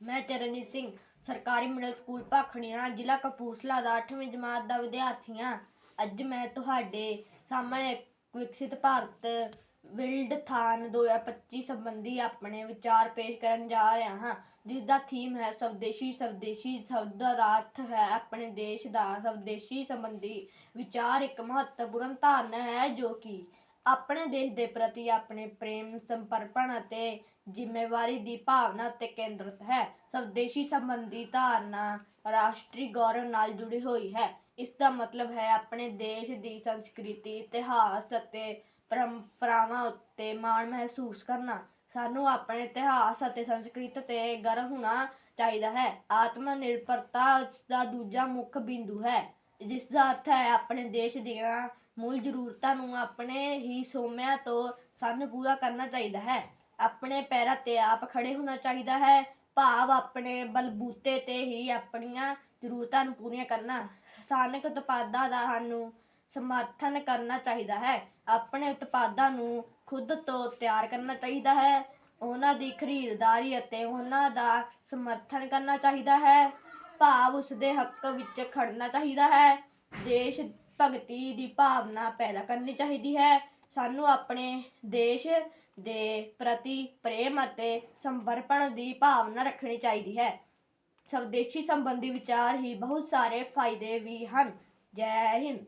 ਮੈਂ ਚਰਨਜੀਤ ਸਿੰਘ, ਸਰਕਾਰੀ middle school ਭਾਖੜੀਆਂ ਜ਼ਿਲ੍ਹਾ ਕਪੂਰਥਲਾ ਦਾ 8ਵੀਂ ਜਮਾਤ ਦਾ ਵਿਦਿਆਰਥੀ ਹਾਂ। ਅੱਜ ਮੈਂ ਤੁਹਾਡੇ ਸਾਹਮਣੇ ਵਿਕਸਿਤ ਭਾਰਤ ਵਿਲਡਥਾਨ 2025 ਸੰਬੰਧੀ ਆਪਣੇ ਵਿਚਾਰ ਪੇਸ਼ ਕਰਨ ਜਾ ਰਿਹਾ ਹਾਂ ਜਿਸ ਦਾ ਥੀਮ ਹੈ ਸਵਦੇਸ਼ੀ ਸਵਦੇਸ਼ੀ ਸ਼ਬਦ ਦਾ ਅਰਥ ਹੈ ਆਪਣੇ ਦੇਸ਼ ਦਾ ਸਵਦੇਸ਼ੀ ਸੰਬੰਧੀ ਵਿਚਾਰ। ਇੱਕ ਮਹੱਤਵਪੂਰਨ ਧਾਰਨਾ ਹੈ ਜੋ ਕਿ ਆਪਣੇ ਦੇਸ਼ ਦੇ ਪ੍ਰਤੀ ਆਪਣੇ ਪ੍ਰੇਮ ਸਮਰਪਣ ਅਤੇ ਜ਼ਿੰਮੇਵਾਰੀ ਦੀ ਭਾਵਨਾ ਤੇ ਕੇਂਦਰਿਤ ਹੈ। ਸਵਦੇਸ਼ੀ ਸੰਬੰਧੀ ਧਾਰਨਾ ਰਾਸ਼ਟਰੀ ਗੌਰਵ ਨਾਲ ਜੁੜੀ ਹੋਈ ਹੈ। ਇਸ ਦਾ ਮਤਲਬ ਹੈ ਆਪਣੇ ਦੇਸ਼ ਦੀ ਸੰਸਕ੍ਰਿਤੀ, ਇਤਿਹਾਸ ਅਤੇ ਪਰੰਪਰਾਵਾਂ ਉੱਤੇ ਮਾਣ ਮਹਿਸੂਸ ਕਰਨਾ। ਸਾਨੂੰ ਆਪਣੇ ਇਤਿਹਾਸ ਅਤੇ ਸੰਸਕ੍ਰਿਤ ਤੇ ਗਰਵ ਹੋਣਾ ਚਾਹੀਦਾ ਹੈ। ਆਤਮ ਨਿਰਭਰਤਾ ਇਸ ਦਾ ਦੂਜਾ ਮੁੱਖ ਬਿੰਦੂ ਹੈ। ਜਿਸ ਦਾ ਅਰਥ ਹੈ ਆਪਣੇ ਦੇਸ਼ ਦੀਆਂ ਮੂਲ ਜ਼ਰੂਰਤਾਂ ਨੂੰ ਆਪਣੇ ਹੀ ਸੋਮਿਆਂ ਤੋਂ ਸਾਨੂੰ ਪੂਰਾ ਕਰਨਾ ਚਾਹੀਦਾ ਹੈ। ਆਪਣੇ ਪੈਰਾਂ ਤੇ ਆਪ ਖੜੇ ਹੋਣਾ ਚਾਹੀਦਾ ਹੈ। ਭਾਵ ਆਪਣੇ ਬਲਬੂਤੇ ਤੇ ਹੀ ਆਪਣੀਆਂ ਜ਼ਰੂਰਤਾਂ ਨੂੰ ਪੂਰੀਆਂ ਕਰਨਾ। ਸਥਾਨਕ ਉਤਪਾਦਾਂ ਦਾ ਸਾਨੂੰ ਸਮਰਥਨ ਕਰਨਾ ਚਾਹੀਦਾ ਹੈ। ਆਪਣੇ ਉਤਪਾਦਾਂ ਨੂੰ ਖੁਦ ਤੋਂ ਤਿਆਰ ਕਰਨਾ ਚਾਹੀਦਾ ਹੈ। ਉਹਨਾਂ ਦੀ ਖਰੀਦਦਾਰੀ ਅਤੇ ਉਹਨਾਂ ਦਾ ਸਮਰਥਨ ਕਰਨਾ ਚਾਹੀਦਾ ਹੈ। ਭਾਵ ਉਸਦੇ ਹੱਕ ਵਿੱਚ ਖੜਨਾ ਚਾਹੀਦਾ ਹੈ। ਦੇਸ਼ ਭਗਤੀ ਦੀ ਭਾਵਨਾ ਪੈਦਾ ਕਰਨੀ ਚਾਹੀਦੀ ਹੈ। ਸਾਨੂੰ ਆਪਣੇ ਦੇਸ਼ ਦੇ ਪ੍ਰਤੀ ਪ੍ਰੇਮ ਅਤੇ ਸਮਰਪਣ ਦੀ ਭਾਵਨਾ ਰੱਖਣੀ ਚਾਹੀਦੀ ਹੈ। ਸਵਦੇਸ਼ੀ ਸੰਬੰਧੀ ਵਿਚਾਰ ਹੀ ਬਹੁਤ ਸਾਰੇ ਫਾਇਦੇ ਵੀ ਹਨ। ਜੈ ਹਿੰਦ।